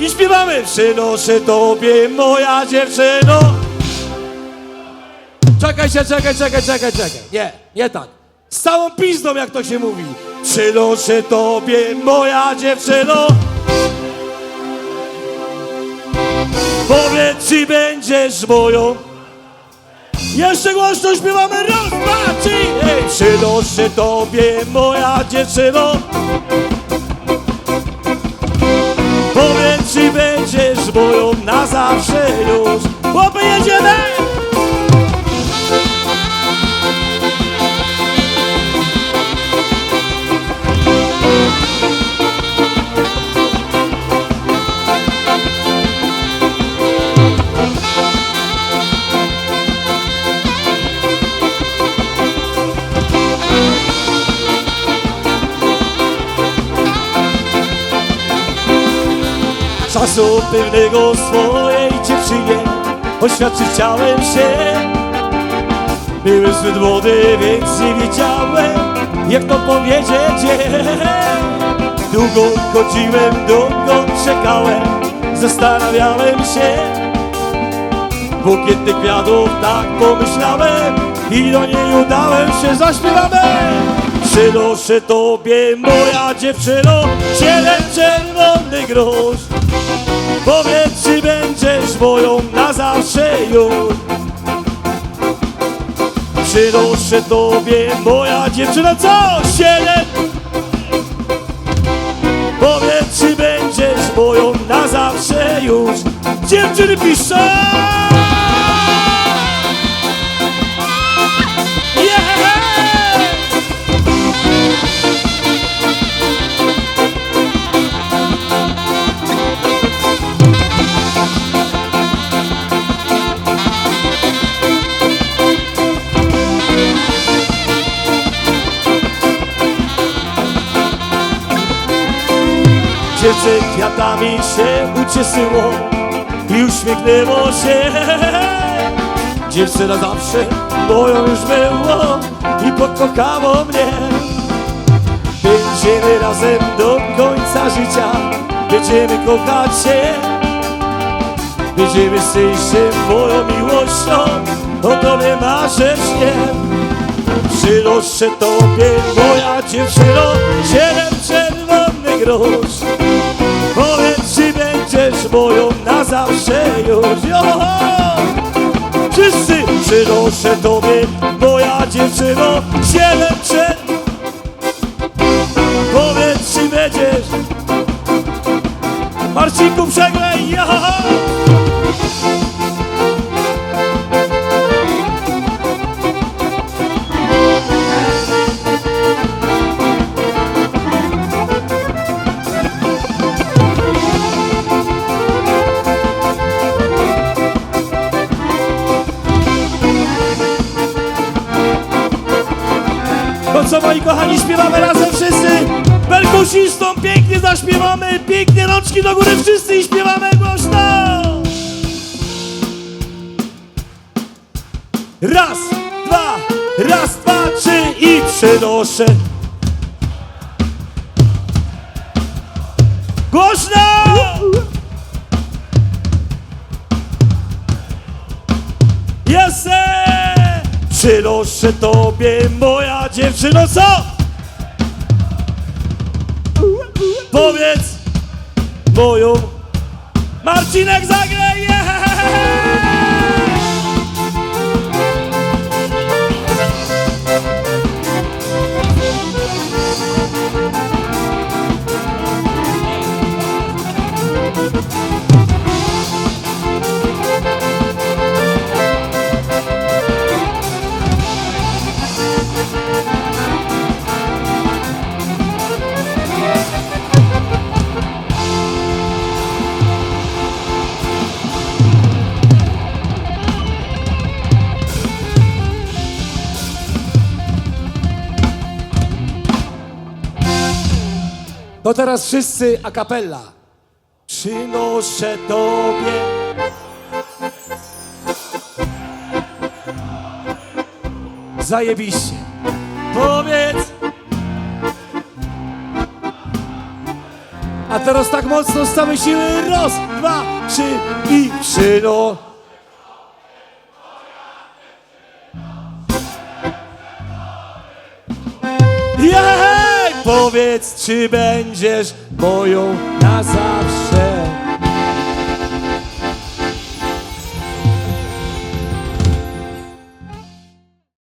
I śpiewamy! Przynoszę tobie, moja dziewczyno! Czekajcie, czekaj, czekaj, czekaj, czekaj. Nie, nie tak. Z całą pizdą, jak to się mówi. Przynoszę tobie, moja dziewczyno! Powiedz, czy będziesz moją jeszcze głośno śpiewamy raz, dwa, trzy przynoszę tobie moja dziewczyno będziesz moją na zawsze już Chłopy, jedziemy! Czasu pewnego swojej dziewczynie Oświadczyć chciałem się. Byłem zbyt młody, więc nie wiedziałem Jak to powiedzieć. Długo chodziłem, długo czekałem Zastanawiałem się. Bukiet tych kwiatów, tak pomyślałem I do niej udałem się, zaśpiewamy Przynoszę tobie, moja dziewczyno Siedem czerwonych grosz Powiedz, czy będziesz moją na zawsze już. Przynoszę tobie, moja dziewczyna, co? Siedem Powiedz, czy będziesz moją na zawsze już. Dziewczyny piszą Dziewczę kwiatami się ucieszyło i uśmiechnęło się. Dziewczę na zawsze moją już było i pokochało mnie. Będziemy razem do końca życia, będziemy kochać się. Będziemy szczęściem, moją miłością, o tobie marzę śniem. Przynoszę tobie, moja dziewczyno, siedem czerwonych grosz. Czy będziesz moją na zawsze już. Jo! Wszyscy przynoszę tobie, moja dziewczyno, siedem czerwonych Powiedz, czy będziesz Marcinku, przegraj, Co moi kochani, śpiewamy razem wszyscy Perkusistą pięknie zaśpiewamy Pięknie rączki do góry wszyscy i śpiewamy głośno Raz, dwa, raz, dwa, trzy i przynoszę Głośno! Jestem! Przynoszę tobie, moja dziewczyno, co? Powiedz moją Marcinek zagraj! yeah! To teraz wszyscy a cappella. Przynoszę tobie. Zajebiście. Powiedz. A teraz tak mocno z całej siły. Raz, dwa, trzy i przyno. Powiedz, czy będziesz moją na zawsze.